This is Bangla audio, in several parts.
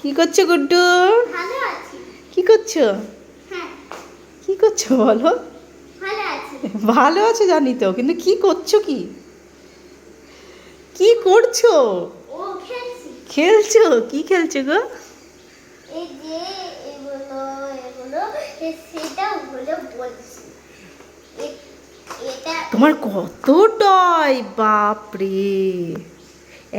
কি করছ গুড্ডু? কি করছ? হ্যাঁ। কি করছ বলো? ভালো আছো। জানি তো কিন্তু কি করছ কি? কি করছ? খেলছি। কি খেলছো গো? তোমার কত টয় বাপরে।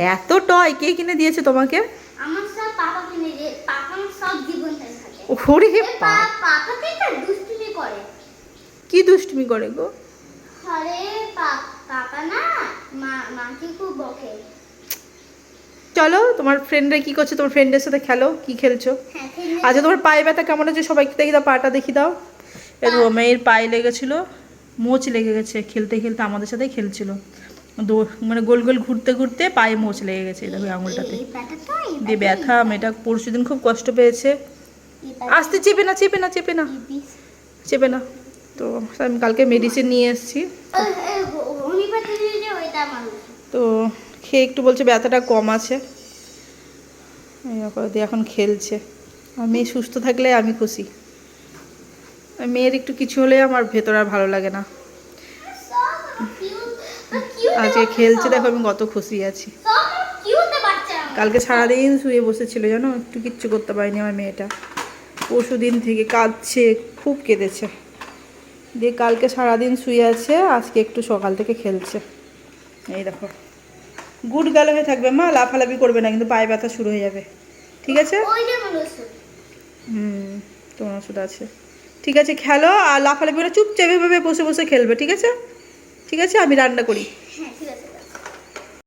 এত টয় কে কিনে দিয়েছে তোমাকে? আমার সব পাপা কিনে দিয়ে পাপা সব জীবনটা থাকে। ওরে এ পা পা- পাপা তো দুষ্টুমি করে। কি দুষ্টুমি করে গো? আরে পাপা না মা মাকে খুব বকে। চলো তোমার ফ্রেন্ডরা কি করছে? তোমার ফ্রেন্ডের সাথে খেলো কি খেলছো? আচ্ছা তোমার পায়ে ব্যথা কেমন আছে সবাইকে দেখি দাও পাটা দেখি দাও। মেয়ের পায়ে লেগেছিল মোচ লেগে গেছে খেলতে খেলতে আমাদের সাথে খেলছিল। মানে গোল গোল ঘুরতে ঘুরতে পায়ে মোচ লেগে গেছে এই দেখো আঙুলটাতে। দিয়ে ব্যথা, মেয়েটা পরশু দিন খুব কষ্ট পেয়েছে। আসতে চেপে না চেপে না চেপে না। চেপে না। তো আমি কালকে মেডিসিন নিয়ে এসেছি। তো খেয়ে একটু বলছে ব্যথাটা কম আছে। দিয়ে এখন খেলছে। আর মেয়ে সুস্থ থাকলে আমি খুশি। মেয়ের একটু কিছু হলে আমার ভেতর আর ভালো লাগে না সব আমার cute, আমার cute আজকে খেলছে, দেখো আমি কত খুশি আছি। কালকে সারাদিন শুয়ে বসেছিল, জানো? একটু কিচ্ছু করতে পারিনি আমার মেয়েটা। পরশু দিন থেকে কাঁদছে, খুব কেঁদেছে। দিয়ে কালকে সারাদিন শুয়ে আছে, আজকে একটু সকাল থেকে খেলছে। এই দেখো। গুড গাল হয়ে থাকবে মা, লাফালাফি করবে না, কিন্তু পায়ে ব্যথা শুরু হয়ে যাবে। ঠিক আছে। হুম, তোমার ওষুধ আছে। ঠিক আছে, খেলো, আর লাফালাফি করে চুপচাপ এভাবে বসে বসে খেলবে, ঠিক আছে? ঠিক আছে, আমি রান্না করি। হ্যাঁ, ঠিক